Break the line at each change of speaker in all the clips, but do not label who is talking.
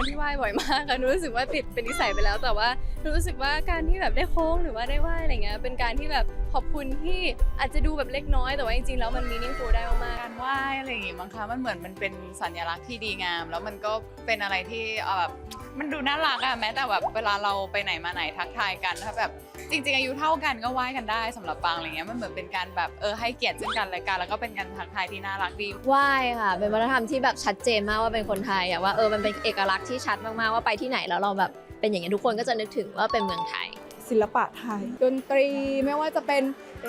บ่อยมากค่ะหนูรู้สึกว่าติดเป็นนิสัยไปแล้ว แต่ว่าหนูรู้สึกว่าการที่แบบได้โค้งหรือว่าได้ไหว้อะไรเงี้ยเป็นการที่แบบขอบคุณที่อาจจะดูแบบเล็กน้อยแต่ว่าจริงๆแล้วมันมีนิ่งฟูได้มากๆ
การไหว้ อะไรอย่างงี้มั้งคะมันเหมือนมันเป็นสัญลักษณ์ที่ดีงาม แล้วมันก็เป็นอะไรที่เอ่อแบบมันดูน่ารักอะแม้แต่แบบเวลาเราไปไหนมาไหนทักทายกันถ้าแบบจริง ๆ อายุเท่ากันก็ไหว้กันได้สำหรับปางอะไรเงี้ยมันเหมือนเป็นการแบบเออให้เกียรติซึ่งกันและกันแล้วก็เป็นการทักทายที่น่ารักดี
ไหว้ค่ะ เป็นวัฒนธรรมที่แบบชัดเจนมากว่าเป็นคนไทยอะว่าเออมันเป็นเอกลักษณ์ที่ชัดมากๆว่าไปที่ไหนแล้วเราแบบเป็นอย่างนี้ยทุกคนก็จะนึกถึงว่าเป็นเมืองไทย
ศิลปะไทย ดนตรีไม่ว่าจะเป็น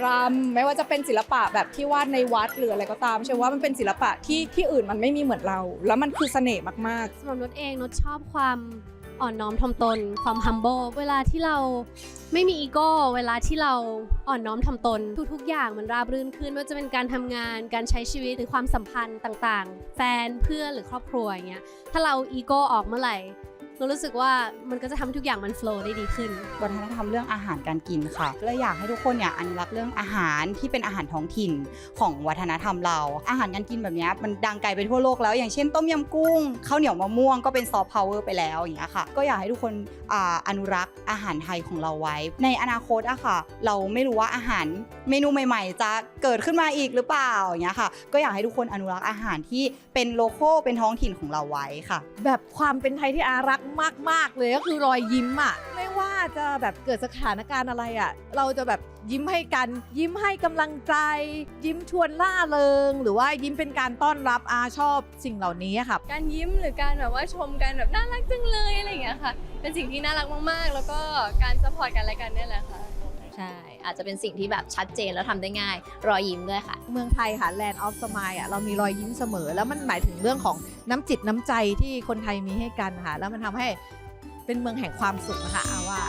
รำไม่ว่าจะเป็นศิลปะแบบที่วาดในวัดหรืออะไรก็ตามเชื่อว่ามันเป็นศิลปะที่ที่อื่นมันไม่มีเหมือนเรา แล้วมันคือเสน่ห์มาก
สำหรับนุชเองนุชชอบความอ่อนน้อมถ่อมตน ความ humble เวลาที่เราไม่มีอีโก้ เวลาที่เราอ่อนน้อมถ่อมตน ทุกๆ อย่างมันราบรื่นขึ้นไม่ว่าจะเป็นการทำงาน การใช้ชีวิตหรือความสัมพันธ์ต่างๆ แฟนเพื่อนหรือครอบครัวอย่างเงี้ย ถ้าเราอีโก้ออกเมื่อไหร่ นุชรู้สึกว่ามันก็จะทำให้ทุกอย่างมัน flow ได้ดีขึ้น
วัฒนธรรมเรื่องอาหารการกินค่ะเลยอยากให้ทุกคนเนี่ยอนุรักษ์เรื่องอาหารที่เป็นอาหารท้องถิ่นของวัฒนธรรมเรา อาหารการกินแบบเนี้ยมันดังไกลไปทั่วโลกแล้ว อย่างเช่นต้มยำกุ้งข้าวเหนียวมะม่วงก็เป็นซอฟต์พาวเวอร์ไปแล้วอย่างเงี้ยค่ะ ก็อยากให้ทุกคนอาอนุรักษ์อาหารไทยของเราไว้ ในอนาคตอะค่ะ เราไม่รู้ว่าอาหารเมนูใหม่ ๆ จะเกิดขึ้นมาอีกหรือเปล่าอย่างเงี้ยค่ะ ก็อยากให้ทุกคนอนุรักษ์อาหารที่เป็นโลโก้เป็นท้องถิ่นของเราไว้ค่ะ
ๆแบบความเป็นไทยที่อารักมาก ๆ เลยก็คือรอยยิ้มอะไม่ว่าจะแบบเกิดสถานการณ์อะไรอะเราจะแบบยิ้มให้กัน ยิ้มให้กำลังใจ ยิ้มชวนล่าเริง หรือว่ายิ้มเป็นการต้อนรับอาชอบสิ่งเหล่านี้ค่ะ
การยิ้มหรือการแบบว่าชมกันแบบน่ารักจังเลยอะไรอย่างเงี้ยค่ะ เป็นสิ่งที่น่ารักมากๆ แล้วก็การสปอร์ตกันและกันเนี่ยแหละค่ะ
ใช่ อาจจะเป็นสิ่งที่แบบชัดเจนแล้วทำได้ง่าย รอยยิ้มด้วยค่ะ
เมืองไทยค่ะ Land of Smile อะเรามีรอยยิ้มเสมอ แล้วมันหมายถึงเรื่องของน้ำจิตน้ำใจที่คนไทยมีให้กันค่ะ แล้วมันทำให้เป็นเมืองแห่งความสุขค่ะอาว่า